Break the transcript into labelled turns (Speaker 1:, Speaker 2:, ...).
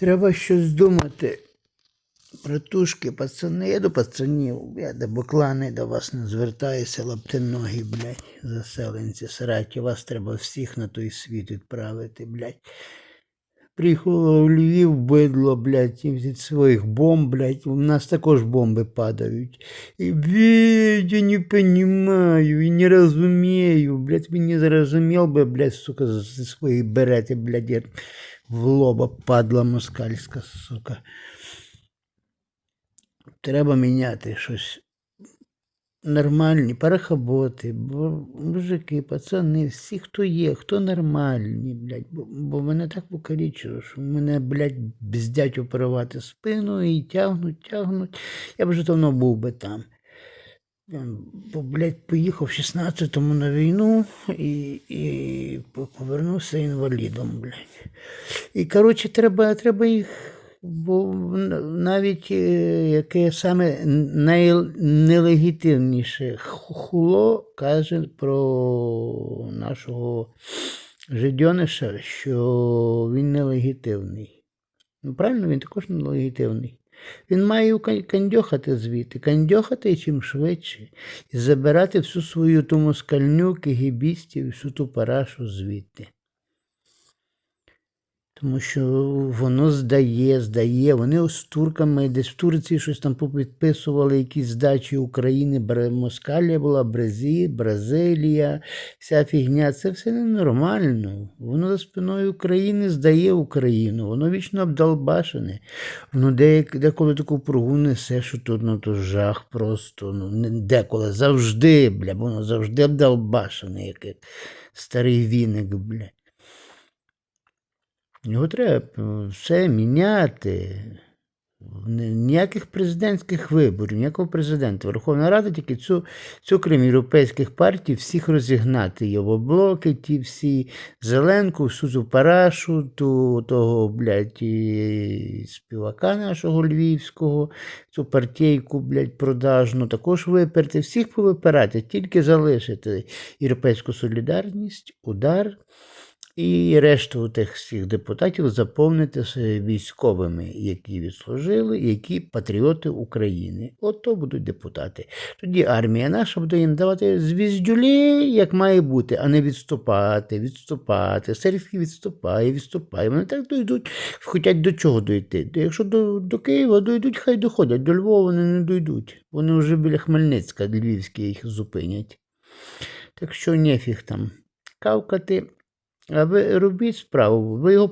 Speaker 1: Треба щось думати. Братушки, пацани, я до пацанів, я до Буклани до вас не звертаюся, лаптиногі, блядь, заселенці сраті. Вас треба всіх на той світ відправити, блядь. Приїхало в Львів бидло, блядь, і від своїх бомб, блядь, у нас також бомби падають. І, я не понимаю, і не розумію, блядь, він не зрозумів би, блядь, сука, своєї берети, блядь, в лоба падла москальська, сука. Треба міняти щось. Нормальні парахоботи, бо мужики, пацани, всі, хто є, хто нормальні, блядь, бо, бо мене так покалічило, що мене, блядь, бздять оперувати спину і тягнуть, тягнуть. Я б вже давно був би там. Ем, Бо, блядь, поїхав 16-му на війну і, і повернувся інвалідом, блядь. І, коротше, треба, треба їх, бо навіть е, яке саме найнелегітимніше хуло каже про нашого жидьониша, що він нелегітимний. Ну, правильно, він також нелегітимний. Він має кан- кандьохати звідти, кандьохати чим швидше, і забирати всю свою ту москальню, кигібістів, всю ту парашу звідти. Тому що воно здає, здає. Вони з турками десь в Турції щось там попідписували, якісь здачі України, Москалія була, Бразі, Бразилія, вся фігня. Це все ненормально. Воно за спиною України здає Україну, воно вічно обдолбашене. Воно деяк, деколи таку пругу несе, що тут ну, то жах просто. Ну, не деколи, завжди, бля, воно завжди обдолбашене, як старий віник, бля. Його треба е, все міняти. Ніяких президентських виборів, ніякого президента. Верховна Рада тільки цю, цю крім європейських партій, всіх розігнати. Євоблоки, ті всі Зеленку, цю парашу, ту, того, блядь, співака нашого львівського, цю партійку, блядь, продажну, також виперти, всіх повипирати, тільки залишити європейську солідарність, удар. І решту тих всіх депутатів заповнити військовими, які відслужили, які патріоти України. От то будуть депутати. Тоді армія наша буде їм давати звіздюлі, як має бути, а не відступати, відступати. Сербський відступає, відступає. Вони так дойдуть, хочуть до чого дойти. Якщо до, до Києва дойдуть, хай доходять. До Львова вони не дойдуть. Вони вже біля Хмельницька, Львівські їх зупинять. Так що нефіг там кавкати. А ви робіть справу, ви його